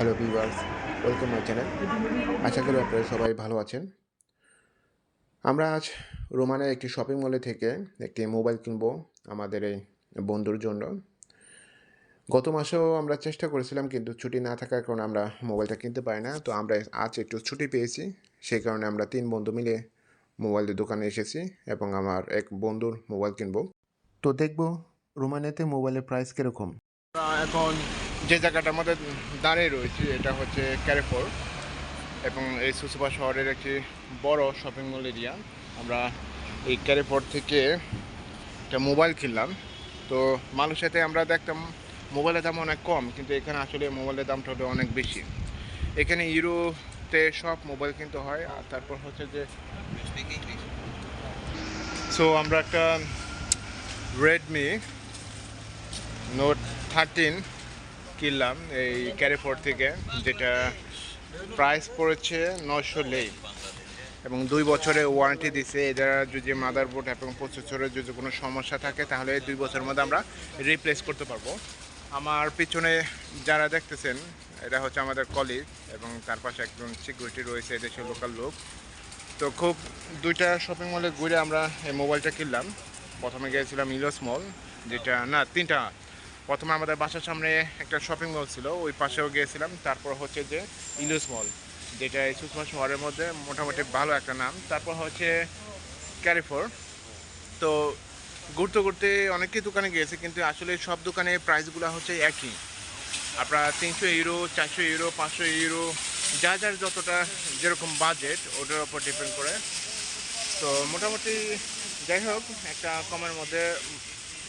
Hello viewers welcome my channel আশা করি আপনারা সবাই ভালো আছেন। আমরা আজ রোমানের একটি শপিং মলে থেকে একটি মোবাইল কিনবো আমাদের এই বন্ধুর জন্য। গত মাসেও আমরা চেষ্টা করেছিলাম, কিন্তু ছুটি না থাকার কারণে আমরা মোবাইলটা কিনতে পারি না। তো আমরা আজ একটু ছুটি পেয়েছি। সেই কারণে আমরা তিন বন্ধু মিলে মোবাইলের দোকানে এসেছি এবং আমার এক বন্ধুর মোবাইল কিনবো। তো দেখব রোমানেতে মোবাইলের প্রাইস কীরকম। এখন যে জায়গাটা আমাদের দাঁড়িয়ে রয়েছে, এটা হচ্ছে ক্যারেফোর এবং এই সুসুপা শহরের একটি বড় শপিং মল এরিয়া আমরা এই ক্যারেফোর থেকে একটা মোবাইল কিনলাম। তো মালয়েশিয়াতে আমরা দেখতাম মোবাইলের দাম অনেক কম, কিন্তু এখানে আসলে মোবাইলের দামটা হলো অনেক বেশি। এখানে ইউরোতে সব মোবাইল কিনতে হয়, আর তারপর হচ্ছে যে সো আমরা একটা রেডমি নোট থার্টিন কিনলাম এই ক্যারিফোর থেকে, যেটা প্রাইস পড়েছে নশো লেই। এবং দুই বছরের ওয়ারেন্টি দিছে এদের যদি মাদারবোর্ড এবং প্রসেসরের যদি কোনো সমস্যা থাকে, তাহলে দুই বছরের মধ্যে আমরা রিপ্লেস করতে পারব। আমার পিছনে যারা দেখতেছেন এটা হচ্ছে আমাদের কলিগ এবং তার পাশে একজন সিকিউরিটি রয়েছে এদেশের লোকাল লোক। তো খুব দুইটা শপিং মলে ঘুরে আমরা এই মোবাইলটা কিনলাম। প্রথমে গিয়েছিলাম ইলস মল যেটা না, তিনটা প্রথমে আমাদের বাসার সামনে একটা শপিং মল ছিল, ওই পাশেও গিয়েছিলাম। তারপর হচ্ছে যে ইলুস মল যেটা এই সুষমা শহরের মধ্যে মোটামুটি ভালো একটা নাম। তারপর হচ্ছে ক্যারিফোর তো ঘুরতে ঘুরতে অনেকই দোকানে গিয়েছে, কিন্তু আসলে সব দোকানে প্রাইসগুলো হচ্ছে একই। আপনার তিনশো ইউরো চারশো ইউরো পাঁচশো ইউরো যা যার যতটা যেরকম বাজেট ওটার ওপর ডিপেন্ড করে। তো মোটামুটি যাই হোক, একটা কমের মধ্যে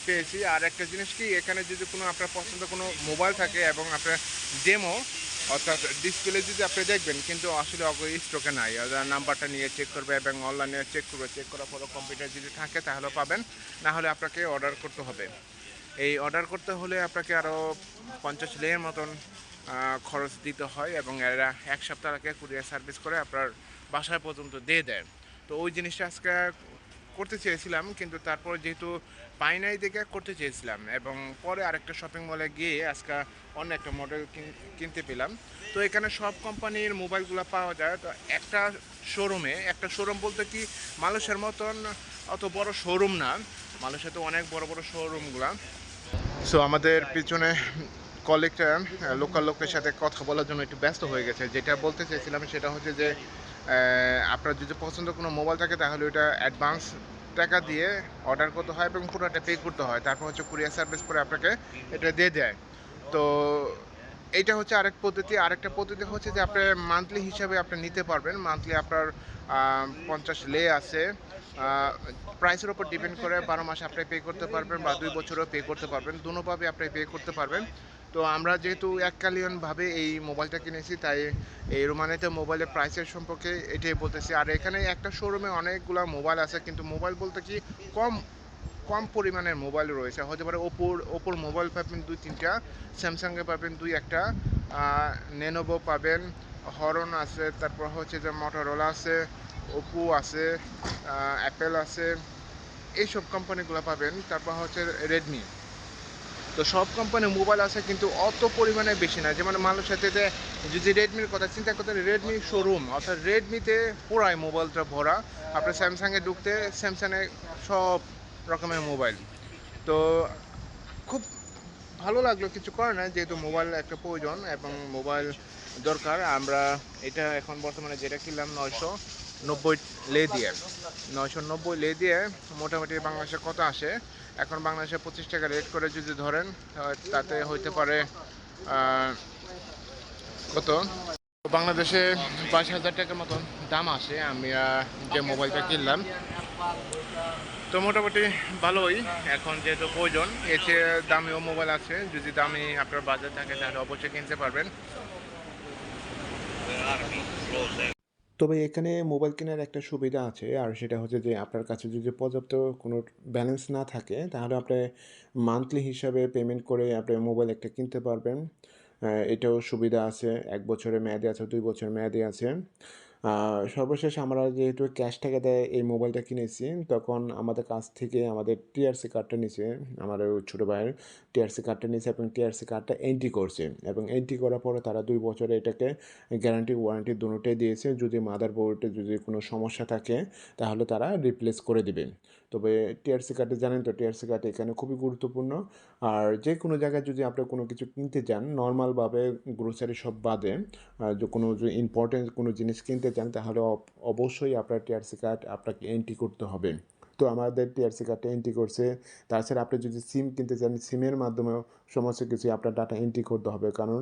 পেয়েছি। আর একটা জিনিস কি, এখানে যদি কোনো আপনার পছন্দ কোনো মোবাইল থাকে এবং আপনার ডেমো অর্থাৎ ডিসপ্লে যদি আপনি দেখবেন, কিন্তু আসলে স্টকে নাই। নাম্বারটা নিয়ে চেক করবে এবং অনলাইনে চেক করবে চেক করার পরে কম্পিউটার যদি থাকে তাহলে পাবেন। না হলে আপনাকে অর্ডার করতে হবে। এই অর্ডার করতে হলে আপনাকে আরও পঞ্চাশ লেয়ের মতন খরচ দিতে হয় এবং এরা এক সপ্তাহ আগে কুরিয়ার সার্ভিস করে আপনার বাসায় পর্যন্ত দিয়ে দেয়। তো ওই জিনিসটা আজকে করতে চেয়েছিলাম, কিন্তু তারপর যেহেতু পাই নাই দেখে করতে চেয়েছিলাম এবং পরে আরেকটা শপিং মলে গিয়ে আজকে অন্য একটা মডেল কিনতে পেলাম। তো এখানে সব কোম্পানির মোবাইলগুলো পাওয়া যায়। তো একটা শোরুমে একটা শোরুম বলতে কি মানুষের মতন অত বড় শোরুম না। মানুষের তো অনেক বড় বড় শোরুমগুলা সো আমাদের পিছনে কলিগটা লোকাল লোকের সাথে কথা বলার জন্য একটু ব্যস্ত হয়ে গেছে। যেটা বলতে চাইছিলাম সেটা হচ্ছে যে আপনার যদি পছন্দ কোনো মোবাইল থাকে, তাহলে ওটা অ্যাডভান্স টাকা দিয়ে অর্ডার করতে হয় এবং পুরোটা পে করতে হয়। তারপর হচ্ছে কুরিয়ার সার্ভিস করে আপনাকে এটা দিয়ে দেয়। তো এইটা হচ্ছে আরেক পদ্ধতি। আরেকটা পদ্ধতি হচ্ছে যে আপনি মান্থলি হিসাবে আপনি নিতে পারবেন। মান্থলি আপনার পঞ্চাশ লে আছে। প্রাইসের উপর ডিপেন্ড করে বারো মাসে আপনি পে করতে পারবেন বা দুই বছরও পে করতে পারবেন। দুটোভাবে আপনি পে করতে পারবেন। তো আমরা যেহেতু এককালীনভাবে এই মোবাইলটা কিনেছি, তাই এই রোমানেতে মোবাইলের প্রাইসের সম্পর্কে এটাই বলতেছি। আর এখানে একটা শোরুমে অনেকগুলো মোবাইল আছে, কিন্তু মোবাইল বলতে কি কম কম পরিমাণের মোবাইল রয়েছে। হতে পারে ওপোর ওপোর মোবাইল পাবেন দুই তিনটা স্যামসাংয়ে পাবেন দুই একটা নেনোভো পাবেন হরন আছে, তারপর হচ্ছে যে মটোরোলা আছে ওপো আছে অ্যাপেল আছে, এইসব কোম্পানিগুলো পাবেন। তারপর হচ্ছে রেডমি তো সব কোম্পানির মোবাইল আছে কিন্তু অত পরিমাণে বেশি না। যেমন সাথে যদি রেডমির কথা, চিন্তা করতে রেডমি শোরুম অর্থাৎ রেডমিতে পুরাই মোবাইলটা ভরা। আপনি স্যামসাংয়ে ঢুকতে স্যামসাংয়ে সব রকমের মোবাইল তো খুব ভালো লাগল, কিছু করে না যেহেতু মোবাইল একটা প্রয়োজন এবং মোবাইল দরকার। আমরা এটা এখন বর্তমানে যেটা কিনলাম নয়শো নব্বই লে দিয়ে। নয়শো নব্বই লে দিয়ে মোটামুটি বাংলাদেশে কত আসে? এখন বাংলাদেশে পঁচিশ টাকা রেট করে যদি ধরেন তাতে হইতে পারে কত? বাংলাদেশে বাইশ হাজার টাকার মতন দাম আসে। আমি যে মোবাইলটা কিনলাম, তো মোটামুটি ভালোই। এখন যেহেতু প্রয়োজন চেয়ে দামিও মোবাইল আছে। যদি দামি আপনার বাজার থাকে, তাহলে অবশ্যই কিনতে পারবেন। তবে এখানে মোবাইল কেনার একটা সুবিধা আছে। আর সেটা হচ্ছে যে, আপনার কাছে যদি পর্যাপ্ত কোনো ব্যালেন্স না থাকে, তাহলে আপনি মান্থলি হিসাবে পেমেন্ট করে আপনি মোবাইল একটা কিনতে পারবেন। এটাও সুবিধা আছে। এক বছরের মেয়াদে আছে, দুই বছরের মেয়াদে আছে। সর্বশেষ আমরা যেহেতু ক্যাশ টাকা দেয় এই মোবাইলটা কিনেছি, তখন আমাদের কাছ থেকে আমাদের টিআরসি কার্ডটা নিছে আমার ছোটো ভাইয়ের টিআরসি কার্ডটা নিছে এবং টিআরসি কার্ডটা এন্ট্রি করছে এবং এন্ট্রি করার পরে তারা দুই বছরে এটাকে গ্যারান্টি ওয়ারেন্টি দুটোটাই দিয়েছে। যদি মাদার বোর্ডে যদি কোনো সমস্যা থাকে, তাহলে তারা রিপ্লেস করে দেবে। তবে টিআরসি কার্ডে জানেন তো, টিআরসি কার্ড এখানে খুবই গুরুত্বপূর্ণ। আর যে কোনো জায়গায় যদি আপনি কোনো কিছু কিনতে চান নর্মালভাবে গ্রোসারি সব বাদে যে কোনো ইম্পর্টেন্ট কোনো জিনিস কিনতে চান, তাহলে অবশ্যই আপনার টিআরসি কার্ড আপনাকে এন্ট্রি করতে হবে। তো আমাদের টিআরসি কার্ডটা এন্ট্রি করছে। তাছাড়া আপনি যদি সিম কিনতে চান সিমের মাধ্যমেও সমস্ত কিছু আপনার ডাটা এন্ট্রি করতে হবে। কারণ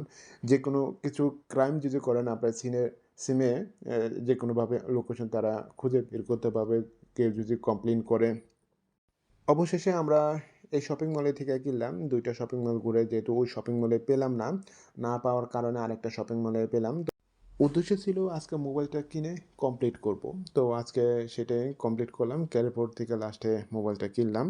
যে কোনো কিছু ক্রাইম যদি করেন, আপনার সিমে সিমে যে কোনোভাবে লোকেশন তারা খুঁজে বের করতে পারবে। কেউ যদি কমপ্লেন করে। অবশেষে আমরা এই শপিং মলে থেকে কিনলাম, দুইটা শপিং মল ঘুরে যেহেতু ওই শপিং মলে পেলাম না না পাওয়ার কারণে আরেকটা শপিং মলে পেলাম। তো উদ্দেশ্য ছিল আজকে মোবাইলটা কিনে কমপ্লিট করব। তো আজকে সেটাই কমপ্লিট করলাম ক্যারিপোর্ট থেকে লাস্টে মোবাইলটা কিনলাম।